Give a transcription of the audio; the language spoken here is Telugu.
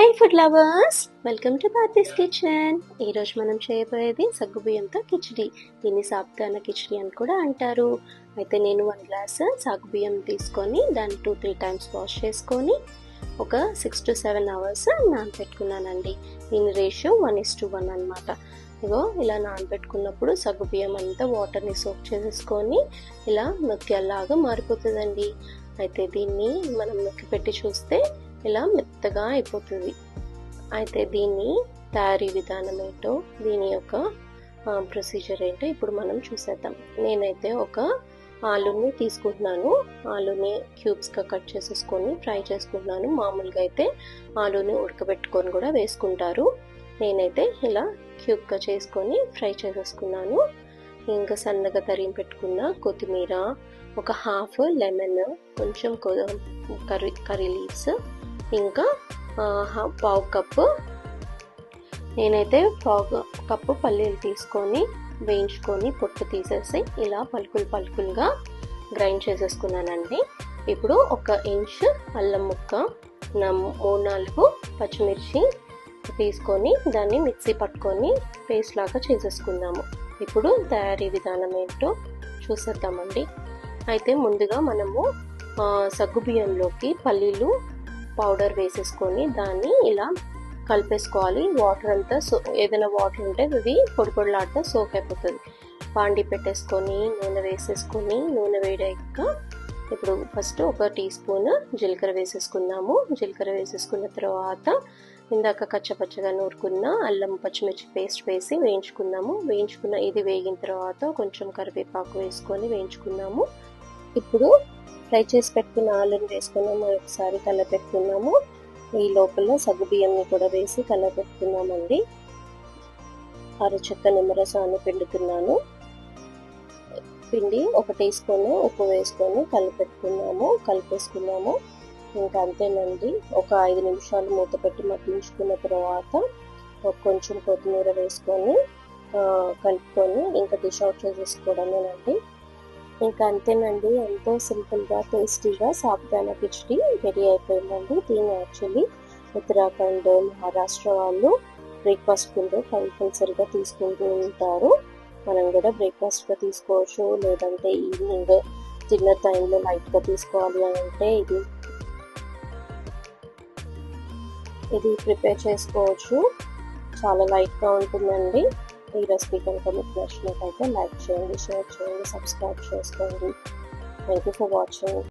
Hey food lovers welcome to Bharathis kitchen ఈరోజు మనం చేయబోయేది సగ్గుబియ్యంతో కిచిడి. దీన్ని సాబ్దాన కిచిడి అని కూడా అంటారు. అయితే నేను వన్ గ్లాస్ సగ్గుబియ్యం తీసుకొని దాన్ని టూ త్రీ టైమ్స్ వాష్ చేసుకొని ఒక సిక్స్ టు సెవెన్ అవర్స్ నానబెట్టుకున్నానండి దీని ratio one is to one అనమాట ఇగో ఇలా నానబెట్టుకున్నప్పుడు సగ్గుబియ్యం అంతా వాటర్ని సోక్ చేసేసుకొని ఇలా నొక్కేలాగా మారిపోతుందండి. అయితే దీన్ని మనం నొక్కి పెట్టి చూస్తే ఇలా మెత్తగా అయిపోతుంది. అయితే దీన్ని తయారీ విధానం ఏంటో దీని యొక్క ప్రొసీజర్ ఏంటో ఇప్పుడు మనం చూసేద్దాం. నేనైతే ఒక ఆలుని తీసుకుంటున్నాను. ఆలుని క్యూబ్స్గా కట్ చేసేసుకొని ఫ్రై చేసుకుంటున్నాను. మామూలుగా అయితే ఆలుని ఉడకబెట్టుకొని కూడా వేసుకుంటారు. నేనైతే ఇలా క్యూబ్గా చేసుకొని ఫ్రై చేసేసుకున్నాను. ఇంకా సన్నగా తరిగి పెట్టుకున్న కొత్తిమీర ఒక హాఫ్ లెమన్ కొంచెం కర్రీ కర్రీ లీవ్స్ ఇంకా పావు కప్పు. నేనైతే పావు కప్పు పల్లీలు తీసుకొని వేయించుకొని పొట్టు తీసేసి ఇలా పలుకులు పలుకులుగా గ్రైండ్ చేసేసుకున్నానండి. ఇప్పుడు ఒక ఇంచ్ అల్లం ముక్క మూడు నాలుగు పచ్చిమిర్చి తీసుకొని దాన్ని మిక్సీ పట్టుకొని పేస్ట్ లాగా చేసేసుకుందాము. ఇప్పుడు తయారీ విధానం ఏంటో చూసేద్దామండి. అయితే ముందుగా మనము సగ్గుబియ్యంలోకి పల్లీలు పౌడర్ వేసేసుకొని దాన్ని ఇలా కలిపేసుకోవాలి. వాటర్ అంతా సో ఏదైనా వాటర్ ఉంటే అది పొడి పొడిలాడితే సోక్ అయిపోతుంది. పాండి పెట్టేసుకొని నూనె వేసేసుకొని నూనె వేడాక ఇప్పుడు ఫస్ట్ ఒక టీ స్పూన్ జీలకర్ర వేసేసుకున్నాము జీలకర్ర వేసేసుకున్న తర్వాత ఇందాక కచ్చపచ్చగా నూరుకున్న అల్లం పచ్చిమిర్చి పేస్ట్ వేసి వేయించుకున్నాము వేయించుకున్న ఇది వేగిన తర్వాత కొంచెం కరివేపాకు వేసుకొని వేయించుకున్నాము ఇప్పుడు ఫ్రై చేసి పెట్టుకున్న ఆలుని వేసుకున్నాము ఒకసారి కలపెట్టుకున్నాము ఈ లోపల సగ్గు బియ్యంని కూడా వేసి కలపెట్టుకున్నామండి అరచెక్క నిమ్మరసాన్ని పిండుతున్నాను. పిండి ఒక టీ స్పూన్ ఉప్పు వేసుకొని కలిపెట్టుకున్నాము కలిపేసుకున్నాము. ఇంకా అంతేనండి. ఒక ఐదు నిమిషాలు మూత పెట్టి మగ్గించుకున్న తర్వాత కొంచెం కొత్తిమీర వేసుకొని కలుపుకొని ఇంకా డిష్ అవుట్ చేసేసుకోవడమేనండి. ఇంకా అంతేనండి. ఎంతో సింపుల్గా టేస్టీగా సాబుదానా కిచడి రెడీ అయిపోయిందండి. దీన్ని యాక్చువల్లీ ఉత్తరాఖండ్ మహారాష్ట్ర వాళ్ళు బ్రేక్ఫాస్ట్ కింద కంపల్సరీగా తీసుకుంటూ ఉంటారు. మనం కూడా బ్రేక్ఫాస్ట్గా తీసుకోవచ్చు. లేదంటే ఈవినింగ్ డిన్నర్ టైంలో లైట్గా తీసుకోవాలి అని అంటే ఇది ఇది ప్రిపేర్ చేసుకోవచ్చు. చాలా లైట్గా ఉంటుందండి. ఈ రెసిపీ కనుక మీకు నచ్చినట్టయితే లైక్ చేయండి షేర్ చేయండి సబ్స్క్రైబ్ చేసుకోండి. Thank you for watching